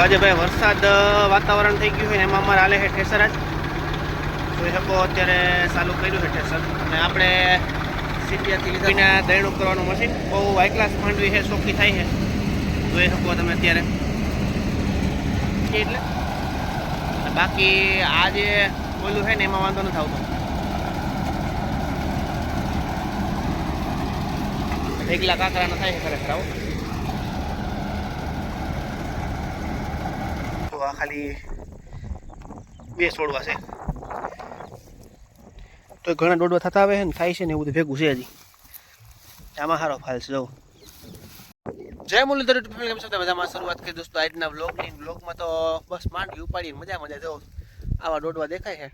આજે ભાઈ વરસાદ વાતાવરણ થઈ ગયું છે એમાં અમારે હાલે છે ઠેસર જ જોઈ શકો અત્યારે ચાલુ કર્યું છે ઠેસર. અને આપણે સીટીઆરથી લીધા દયણું કરવાનું મશીન. બહુ હાઈ ક્લાસ માંડવી છે ચોખ્ખી થાય છે. જોઈ શકો તમે અત્યારે એટલે? બાકી આ જે ઓલું છે ને એમાં વાંધો નથી આવતો. એકલા કાંકરાના થાય છે ખરેખર આવો. આ ખાલી બે છોડવા છે. તો ઘણા દોડવા થતા આવે છે ને થાય છે ને એવું બધું ભેગું છે હજી. આમાં સારો ફાલ છે જવું જય મુરલીધર ફેમિલી કેમ છો? મજામાં? શરૂઆત કરી દોસ્તો, આજના વ્લોગની વ્લોગમાં તો બસ માંડવી ઉપાડી મજા મજા જવું આવા દોડવા દેખાય છે.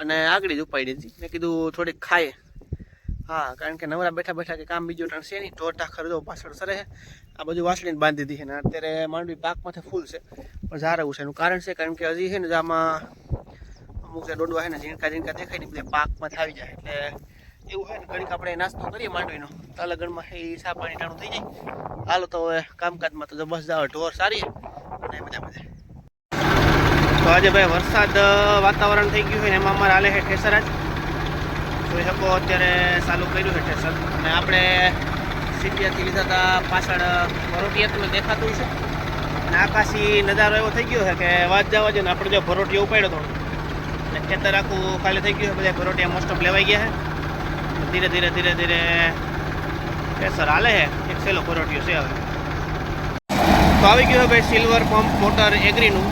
અને આગળ જ ઉપાડી દીધી મેં કીધું થોડીક ખાય હા, કારણ કે નવરા બેઠા બેઠા કે કામ બીજું ત્રણ છે નહીં ટોટા ખરદો પાછળ સરે આ બધું વાસળીને બાંધી દીધી છે ને, અત્યારે માંડવી પાકમાંથી ફૂલ છે. પણ ઝારવું છે. એનું કારણ છે, કારણ કે હજી છે ને આમાં અમુક જે દોડવા છે ને, ઝીણકા ઝીણકા દેખાય ને બધા પાકમાં આવી જાય. એટલે એવું હોય ને, ઘડીક આપણે નાસ્તો કરીએ માંડવીનો. તલગણમાં એ સા પાણી ટાણું થઈ જાય. હાલો તો હવે કામકાજમાં તો બસ જાવ ઢોર સારી. અને બધા બધા. તો આજે ભાઈ વરસાદ વાતાવરણ થઈ ગયું હોય ને, એમાં અમારે હાલે છે ઠેસર જ જોઈ શકો અત્યારે ચાલુ કર્યું છે ઠેસર અને આપણે સીટીઆરથી લીધા હતા પાછળ ભરોટિયા તમને દેખાતું છે અને આકાશી નજારો એવો થઈ ગયો છે કે વાત જવા જોઈએ આપણે જો ભરોટિયો ઉપાડ્યો હતો અને ખેતર આખું ખાલી થઈ ગયું છે, બધા ભરોટીયા મોસ્ટ ઓફ લેવાઈ ગયા છે. ધીરે ધીરે ધીરે ધીરે પ્રેશર હાલે છે. એક સેલો ભરોટિયો છે હવે. તો આવી ગયું ભાઈ સિલ્વર પંપ મોટર એગ્રીનું.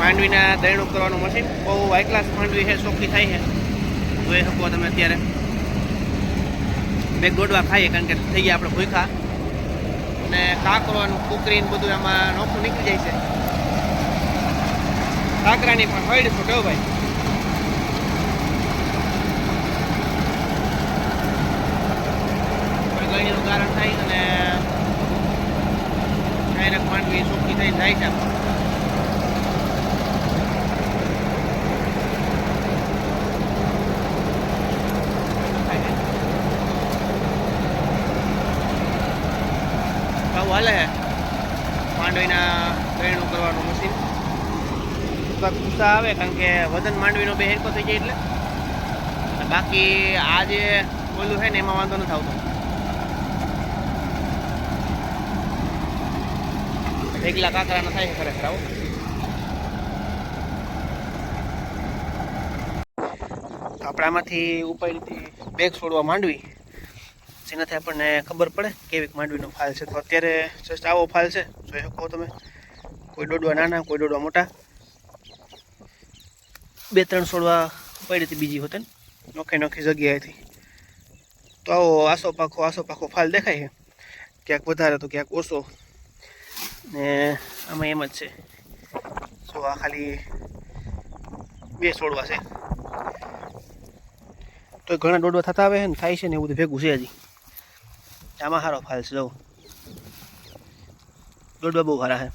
માંડવીના દયણું કરવાનું મશીન. બહુ હાઈ ક્લાસ માંડવી છે, ચોખ્ખી થાય છે. જોઈ શકો તમે અત્યારે બે ગોડવા ખાઈએ, કારણ કે થઈ ગયા આપણે ભૂખા અને કાંકરોનું કુકરી ને બધું એમાં નોખું નીકળી જાય છે. કાંકરાની પણ હળી ફૂટો ભાઈ. કોઈ ગળણીનું કારણ થાય અને ડાયરેક્ટ માંડવી ચોખ્ખી થઈને જાય છે. આવું હાલે. છે માંડવીના ગળણું કરવાનું મશીન. થોડાક ગુસ્સા આવે, કારણ કે વજન માંડવીનો બે હેરકો થઈ જાય એટલે. બાકી આ જે ઓલું છે ને, એમાં વાંધો નથી આવતો. એકલા કાંકરાના થાય ખરેખર, આવો. આપણામાંથી ઉપાડી હતી બેગ છોડવા માંડવી. જેનાથી આપણને ખબર પડે કેવી માંડવીનો ફાલ છે. તો અત્યારે જસ્ટ આવો ફાલ છે. જોઈ શકો તમે, કોઈ દોડવા નાના, કોઈ દોડવા મોટા. બે ત્રણ છોડવા પડી હતી બીજી હોતે નોખી નોખી જગ્યાએથી તો આવો આસો પાખો આસો પાખો ફાલ દેખાય છે. ક્યાંક વધારે તો ક્યાંક ઓછો. ને આમાં એમ જ છે. જો આ ખાલી બે છોડવા છે. તો ઘણા દોડવા થતા આવે ને, થાય છે ને એવું બધું ભેગું છે હજી. આમાં સારો ફાલ છે, જવું. દોડવા બહુ સારા છે.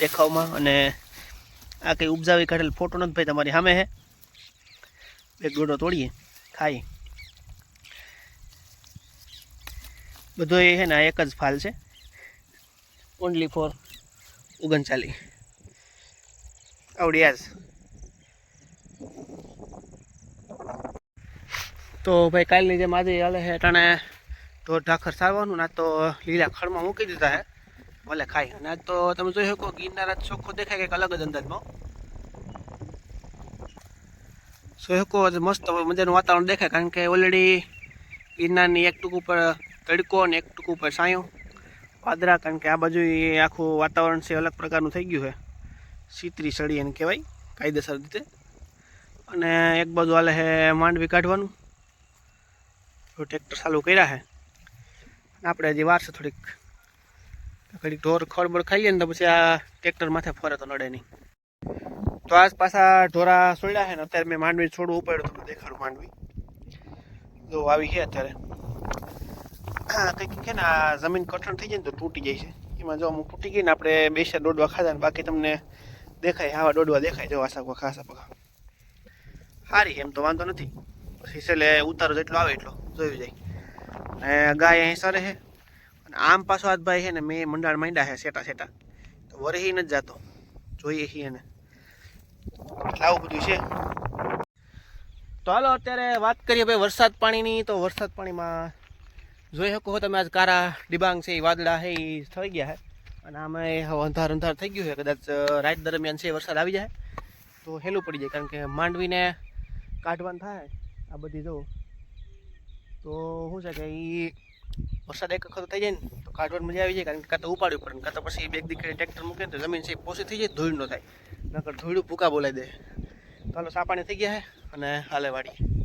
દેખાવમાં અને આ કંઈ ઉપજાવી કાઢેલ ફોટો નથી ભાઈ તમારી સામે છે એક દોડો તોડીએ ખાઈ બધો એ છે ને આ એક જ ફાલ છે. ઓનલી ફોર ઓગણચાલી આવડી આજ. તો ભાઈ કાલની જેમ આજે હાલે છે ટાણે ઢોર ઢાખર સારવાનું, ના તો લીલા ખડમાં મૂકી દીધા હે. ભલે ખાય. અને તો તમે જોઈ શકો, ગિરનાર ચોખ્ખો દેખાય કંઈક અલગ જ અંદાજમાં. જોઈ શકો મસ્ત મજાનું વાતાવરણ દેખાય, કારણ કે ઓલરેડી ગિરનારની એક ટૂંક ઉપર તડકો અને એક ટૂંક ઉપર સાયો. પાદરા કારણ કે આ બાજુ આખું વાતાવરણ છે, અલગ પ્રકારનું થઈ ગયું છે. સીતરી સળી એને કહેવાય, કાયદેસર રીતે. અને એક બાજુ હાલે છે માંડવી કાઢવાનું. ટ્રેક્ટર ચાલુ કર્યા છે આપણે હજી વારસો થોડીક. ઘડીક ઢોર ખળબળ ખાઈએ ને તો પછી આ ટ્રેક્ટર માથે ફરે તો નડે નહીં. તો આજ પાછા ઢોરા સોડ્યા છે ને, અત્યારે મેં માંડવી છોડવું ઉપાડ્યું તમને દેખાડું માંડવી. જો આવી છે અત્યારે. કંઈક કે ને, આ જમીન કઠણ થઈ જાય ને તો તૂટી જાય છે. એમાં જો અમુક તૂટી ગઈ ને, આપણે બેસા દોડવા ખાધા ને, બાકી તમને દેખાય, આવા દોડવા દેખાય, જો આશા ખાસા પગા. સારી એમ તો વાંધો નથી. પછી છેલ્લે ઉતારો જેટલો આવે એટલો, જોયું જાય. ગાય અહીં સરે છે. અને આમ પાછો આજ ભાઈ છે ને, મેં મંડાણ માંડ્યા છે સેટા સેટા. વરહી નથી જતો. જોઈએ છીએ એને. આવું બધું છે. તો હાલો, અત્યારે વાત કરીએ ભાઈ વરસાદ પાણીની. તો વરસાદ પાણીમાં જોઈ શકો છો તમે, આજ કારા, ડિબાંગ છે એ વાદળા છે એ થઈ ગયા છે. અને આમાં અંધાર અંધાર થઈ ગયું છે. કદાચ રાત દરમિયાન છે, વરસાદ આવી જાય. તો હેલું પડી જાય, કારણ કે માંડવીને કાઢવાનું થાય. આ બધી જો તો શું છે કે એ વરસાદ એક વખત થઈ જાય ને, તો કાઢવાની મજા આવી જાય, કારણ કે કાં તો ઉપાડવી પડે ને, કાં તો પછી બે દીકરી ટ્રેક્ટર મૂકે તો જમીન છે પોસી થઈ જાય, ધૂળ ન થાય. નકર ધૂળું ભૂકા બોલાવી દે. તો હાલો સાપાણી થઈ ગયા છે અને હાલે વાડી.